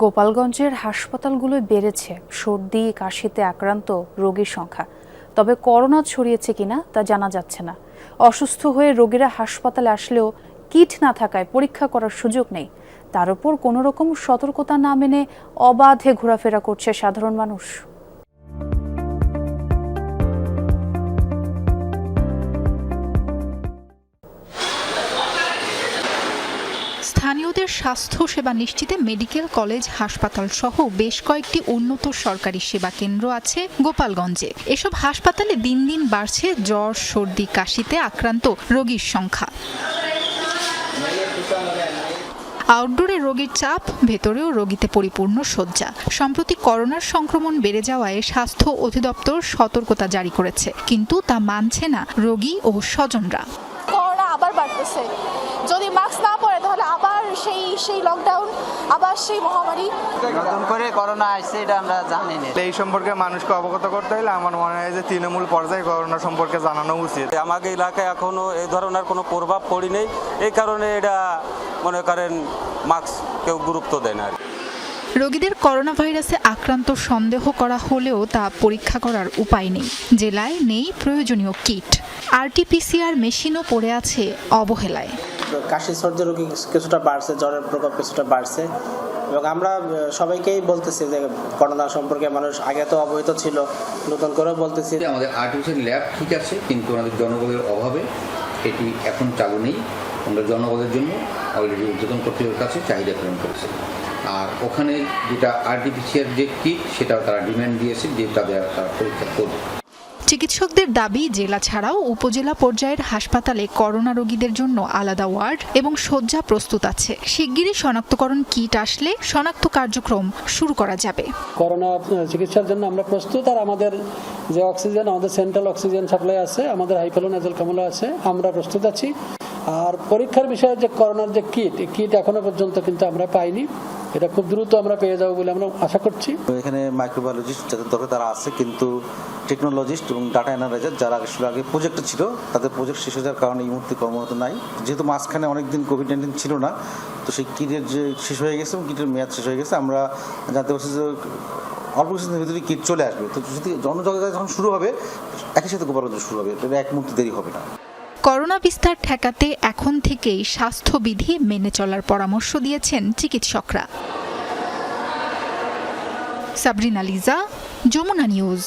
গোপালগঞ্জের হাসপাতালগুলোয় বেড়েছে। সর্দি, কাশিতে আক্রান্ত রোগীর সংখ্যা। তবে করোনা ছড়িয়েছে কিনা তা জানা যাচ্ছে না। অসুস্থ হয়ে রোগীরা হাসপাতালে আসলেও কিট না থাকায় পরীক্ষা করার সুযোগ নেই। তার উপর কোনো রকম সতর্কতা না মেনে অবাধে ঘোরাফেরা করছে সাধারণ মানুষ। স্থানীয়দের স্বাস্থ্য সেবা নিশ্চিতে মেডিকেল কলেজ, হাসপাতাল সহ বেশ কয়েকটি উন্নত সরকারি সেবা কেন্দ্র আছে গোপালগঞ্জে। এসব হাসপাতালে দিন দিন বাড়ছে জ্বর, সর্দি, কাশিতে আক্রান্ত রোগীর সংখ্যা। আউটডোরে রোগীর চাপ, ভেতরেও রোগীতে পরিপূর্ণ শয্যা। সম্প্রতি করোনার সংক্রমণ বেড়ে যাওয়ায় স্বাস্থ্য অধিদপ্তর সতর্কতা জারি করেছে, কিন্তু তা মানছে না রোগী ও স্বজনরা। আবার বাড়তেছে। যদি মাস্ক না তাহলে আবার সেই সেই লকডাউন আবার সেই মহামারী। নতুন করে করোনা আসছে এটা আমরা জানি না। এই সম্পর্কে মানুষকে অবগত করতে হলে আমার মনে হয় যে তৃণমূল পর্যায়ে করোনা সম্পর্কে জানানো উচিত। আমাকে এলাকায় এখনও এই ধরনের কোনো প্রভাব পড়ি নেই এই কারণে এটা মনে করেন মাস্ক কেউ গুরুত্ব দেয় না আর কি। রোগীদের করোনা ভাইরাসে আক্রান্ত সন্দেহ করা হলেও তা পরীক্ষা করার উপায় নেই। জেলায় নেই প্রয়োজনীয় কিট। আরটিপিসিআর মেশিনও পড়ে আছে অবহেলায়। কাশি সর্দি রোগী কিছুটা বাড়ছে, জ্বরের প্রকোপ কিছুটা বাড়ছে। এবং আমরা সবাইকেই বলতেছি যে করোনা সম্পর্কে মানুষ আগে তো অবহিত ছিল, নতুন করেও বলতেছি। আমাদের আর্টিফিশিয়াল ল্যাব ঠিক আছে, কিন্তু আমাদের জনবলের অভাবে এটি এখন চালু নেই। আমরা জনবলের জন্য অলরেডি উদ্বোধন কর্তৃপক্ষের কাছে চাহিদা পূরণ করেছে। আর ওখানে যেটা আর্টিফিশিয়াল যে কিট সেটাও তারা ডিমান্ড দিয়েছে, যে তাদের তারা পরীক্ষা করবে। চিকিৎসকদের দাবি, জেলা ছাড়াও উপজেলা পর্যায়ের হাসপাতালে করোনা রোগীদের জন্য আলাদা ওয়ার্ড এবং শয্যা প্রস্তুত আছে। শিগগিরই শনাক্তকরণ কিট আসলে শনাক্ত কার্যক্রম শুরু করা যাবে। করোনা চিকিৎসার জন্য আমরা প্রস্তুত। আর আমাদের যে অক্সিজেন, আমাদের সেন্ট্রাল অক্সিজেন সাপ্লাই আছে, আমাদের হাইফেলো নেজাল কামলা আছে, আমরা প্রস্তুত আছি। আর পরীক্ষার বিষয়ে যে করোনার যে কিট কিট এখনও পর্যন্ত কিন্তু আমরা পাইনি। এটা খুব দ্রুত আমরা পেয়ে যাব বলে আমরা আশা করছি। এখানে মাইক্রোবায়োলজিস্ট যাদের দরকার তারা আছে, কিন্তু টেকনোলজিস্ট এবং ডাটা অ্যানালাইজার যারা আসলে আগে প্রজেক্টে ছিল, তাদের প্রজেক্ট শেষ হওয়ার কারণে এই মুহূর্তে কর্মরত নাই। যেহেতু মাঝখানে অনেকদিন কোভিড নাইন্টিন ছিল না, তো সেই কিটের যে শেষ হয়ে গেছে এবং কিটের মেয়াদ শেষ হয়ে গেছে, আমরা জানতে পারছি যে অল্প কিছুদিনের ভিতরে কিট চলে আসবে। তো যদি জনজগতে যখন শুরু হবে, একই সাথে গোপালগঞ্জ শুরু হবে। এটা এক মুহূর্তে দেরি হবে না। করোনা বিস্তার ঠেকাতে এখন থেকেই স্বাস্থ্যবিধি মেনে চলার পরামর্শ দিয়েছেন চিকিৎসকরা। সাবরিনা লিজা, যমুনা নিউজ।